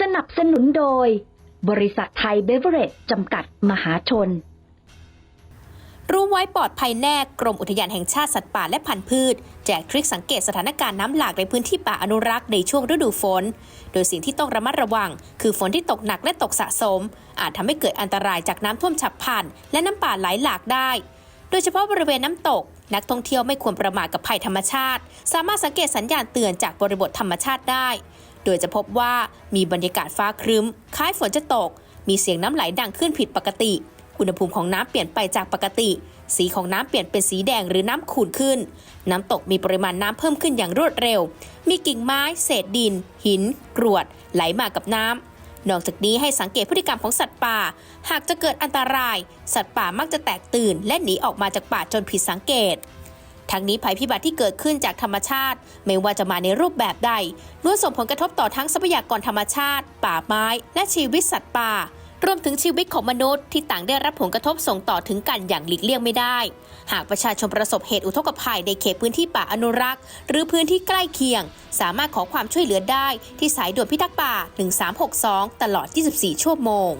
สนับสนุนโดย บริษัทไทยเบเวอเรจจำกัดมหาชน รู้ไว้ปลอดภัยแน่กรมอุทยานแห่งชาติสัตว์ป่าและพันธุ์พืช แจกทริคสังเกตสถานการณ์น้ำหลากในพื้นที่ป่าอนุรักษ์ในช่วงฤดูฝน โดยสิ่งที่ต้องระมัดระวัง คือฝนที่ตกหนักและตกสะสม อาจทำให้เกิดอันตรายจากน้ำท่วมฉับพลัน และน้ำป่าไหลหลากได้ โดยเฉพาะบริเวณน้ำตก นักท่องเที่ยวไม่ควรประมาทกับภัยธรรมชาติ สามารถสังเกตสัญญาณเตือนจากบริบทธรรมชาติได้ โดยจะพบว่ามีบรรยากาศฟ้าครึ้ม คล้ายฝนจะตก มีเสียงน้ำไหลดังขึ้นผิดปกติ อุณหภูมิของน้ำเปลี่ยนไปจากปกติ สีของน้ำเปลี่ยนเป็นสีแดงหรือน้ำขุ่นขึ้น น้ำตกมีปริมาณน้ำเพิ่มขึ้นอย่างรวดเร็ว มีกิ่งไม้ เศษดิน หิน กรวด ไหลมากับน้ำนอกจากนี้ให้สังเกตพฤติกรรมของสัตว์ป่า หากจะเกิดอันตราย สัตว์ป่ามักจะแตกตื่นและหนีออกมาจากป่าจนผิดสังเกต ทั้งนี้ภัยพิบัติที่เกิดขึ้นจากธรรมชาติ ไม่ว่าจะมาในรูปแบบใดล้วนส่งผลกระทบต่อทั้งทรัพยากรธรรมชาติ ป่าไม้ และชีวิตสัตว์ป่ารวมถึงชีวิตของมนุษย์ที่ต่างได้รับผลกระทบส่งต่อถึงกันอย่างหลีกเลี่ยงไม่ได้ หากประชาชนประสบเหตุอุทกภัยในเขตพื้นที่ป่าอนุรักษ์ หรือพื้นที่ใกล้เคียง สามารถขอความช่วยเหลือได้ที่สายด่วนพิทักษ์ป่า 1362 ตลอด 24 ชั่วโมง